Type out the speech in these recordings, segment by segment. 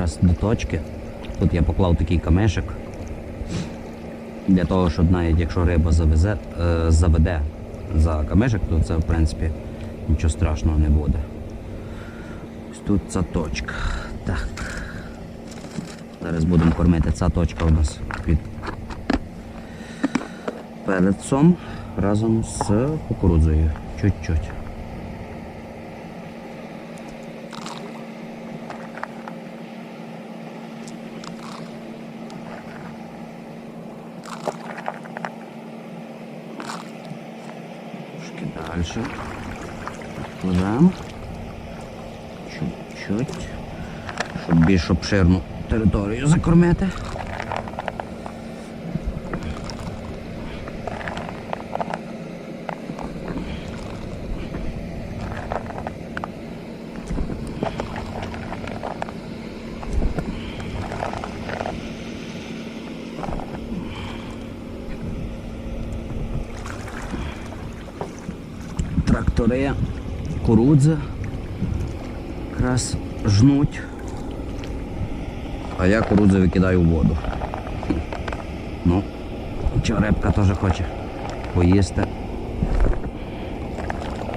якраз до точки. Тут я поклав такий камешик. Для того, щоб навіть якщо риба завезе, е, заведе за камешик, то це в принципі нічого страшного не буде. Ось тут ця точка. Так. Зараз будемо кормити. Ця точка у нас під пелецом разом з кукурудзою. Чуть-чуть. Далі. Пливемо. Чуть-чуть. Щоб більш обширну територію закормити. Трактори, кукурудза якраз жнуть. А я кукурудзу викидаю в воду. Ну, чо рибка теж хоче поїсти.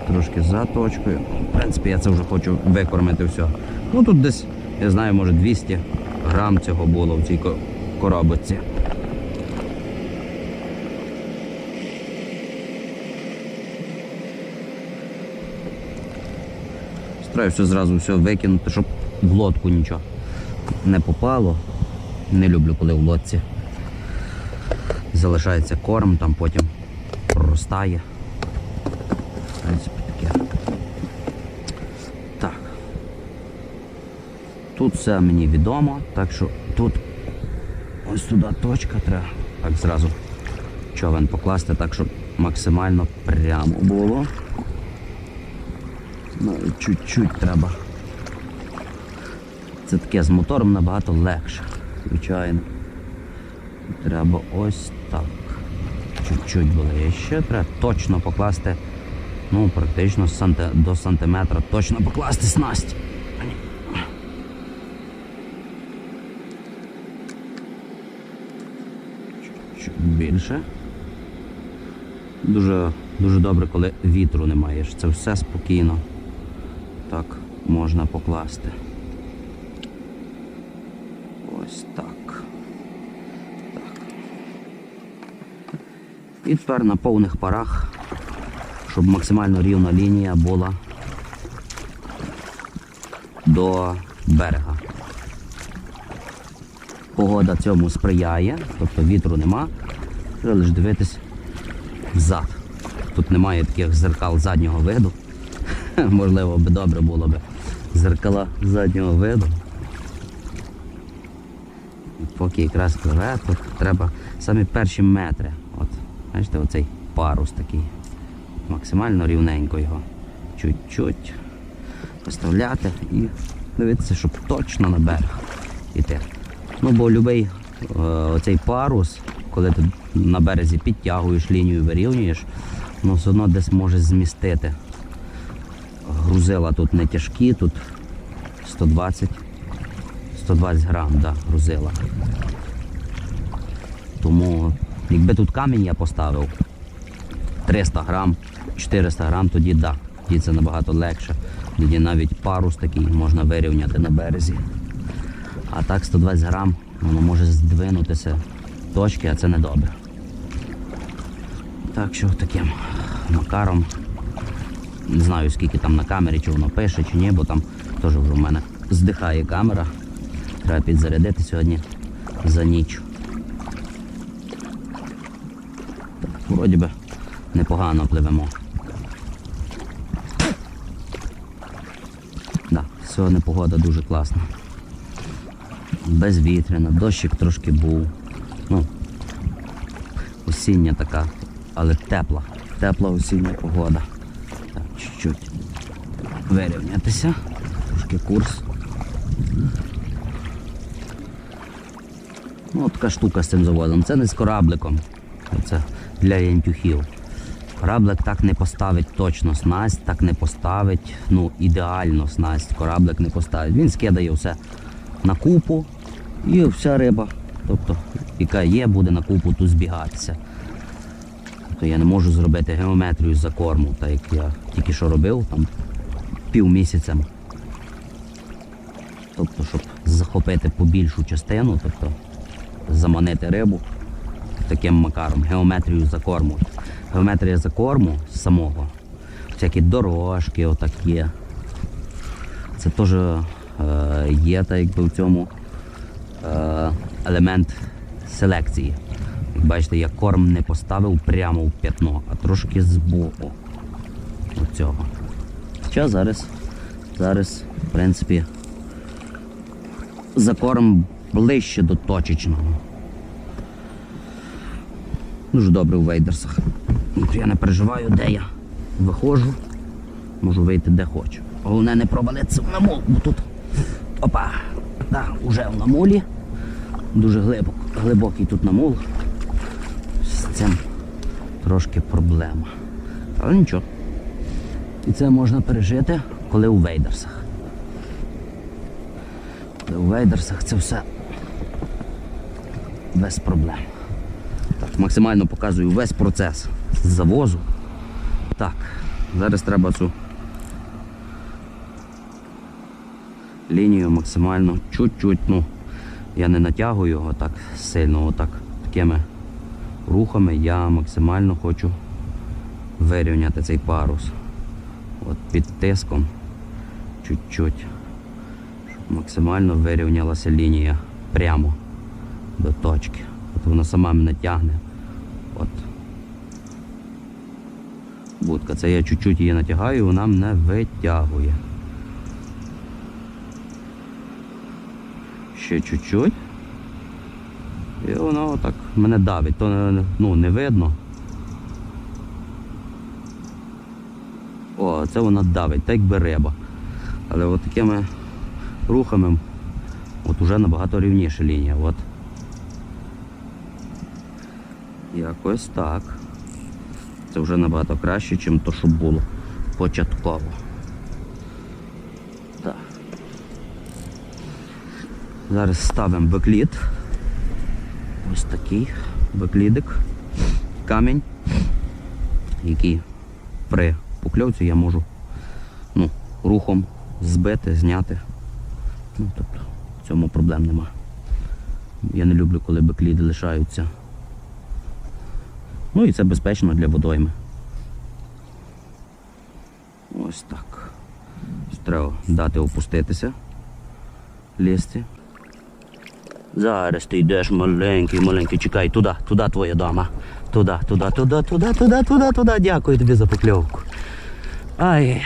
Трошки за точкою. В принципі, я це вже хочу викормити все. Ну тут десь, я знаю, може 200 грам цього було в цій ко- коробочці. Стараюся зразу все викинути, щоб в лодку нічого не попало. Не люблю, коли в лодці залишається корм, там потім проростає. Так. Тут все мені відомо, так що тут ось туди точка треба так зразу човен покласти, так щоб максимально прямо було. Ну, чуть-чуть треба. Це таке з мотором набагато легше, звичайно. Треба ось так. Чуть-чуть було. Ще треба точно покласти, ну, практично санти... до сантиметра точно покласти снасть. Чуть більше. Дуже, дуже добре, коли вітру немає. Це все спокійно. Так можна покласти. Ось так. так. І тепер на повних парах, щоб максимально рівна лінія була до берега. Погода цьому сприяє, тобто вітру нема, треба лише дивитись взад. Тут немає таких зеркал заднього виду. Можливо, би добре було б зеркала заднього виду. Поки якраз пливе, треба самі перші метри. От, бачите, оцей парус такий. Максимально рівненько його. Чуть-чуть поставляти і дивитися, щоб точно на берег йти. Ну, бо будь-який е, оцей парус, коли ти на березі підтягуєш лінію, вирівнюєш, ну все одно десь може змістити. Грузила тут не тяжкі, тут 120 120 грам, да, грузила. Тому якби тут камінь я поставив 300 грам, 400 грам, тоді да, тоді це набагато легше. Тоді навіть парус такий можна вирівняти на березі. А так 120 грам, воно може здвинутися точки, а це не добре. Так що таким макаром. Не знаю скільки там на камері, чи воно пише, чи ні, бо там теж вже в мене здихає камера. Треба підзарядити сьогодні за ніч. Так, вроді би непогано пливемо. Да, сьогодні погода дуже класна. Безвітряна, дощик трошки був. Ну, осіння така, але тепла. Тепла осіння погода. Чуть-чуть вирівнятися. Трошки курс. Ну, така штука з цим заводом. Це не з корабликом. Це для янтюхів. Кораблик так не поставить точно снасть, так не поставить, ну, ідеально снасть. Кораблик не поставить. Він скидає все на купу, і вся риба, тобто, яка є, буде на купу тут збігатися. Тобто я не можу зробити геометрію за корму, так як я тільки що робив, там півмісяцем. Тобто, щоб захопити побільшу частину, тобто заманити рибу таким макаром, геометрію закорму. Геометрія закорму самого, всякі дорожки отакі. Це теж е, є так якби в цьому е, елемент селекції. Бачите, я корм не поставив прямо в п'ятно, а трошки збоку. Оцього. Хоча зараз, зараз, в принципі, закорм ближче до точечного. Дуже добре у вейдерсах. Я не переживаю, де я виходжу. Можу вийти де хочу. Головне не провалитися в намол, бо тут. Опа! Так, уже в намолі. Дуже глибок, глибокий тут намол. Цим трошки проблема. Але нічого. І це можна пережити, коли у вейдерсах. Коли у вейдерсах це все без проблем. Так, максимально показую весь процес з завозу. Так, зараз треба цю лінію максимально чуть-чуть, ну, я не натягую його так сильно, отак такими рухами я максимально хочу вирівняти цей парус. От під тиском чуть-чуть, щоб максимально вирівнялася лінія прямо до точки. От вона сама мене тягне. От. Будка. Це я чуть-чуть її натягаю, вона мене витягує. Ще чуть-чуть. І воно отак мене давить, то ну, не видно. О, це вона давить, так якби риба. Але от такими рухами от уже набагато рівніша лінія. От. Якось так. Це вже набагато краще, ніж то, що було початково. Так. Зараз ставимо беклід. Ось такий беклідик, камінь, який при покльовці я можу ну, рухом збити, зняти. Ну, тобто в цьому проблем нема. Я не люблю, коли бекліди лишаються. Ну і це безпечно для водойми. Ось так. Треба дати опуститися. Лізти. Зараз ти йдеш маленький, маленький, чекай, туди, туди твоя дама. Туди, туди, туди, туди, туди, туди, туди. Дякую тобі за покльовку. Ай.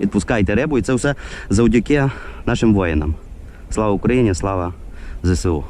Відпускайте рибу і це все завдяки нашим воїнам. Слава Україні, слава ЗСУ.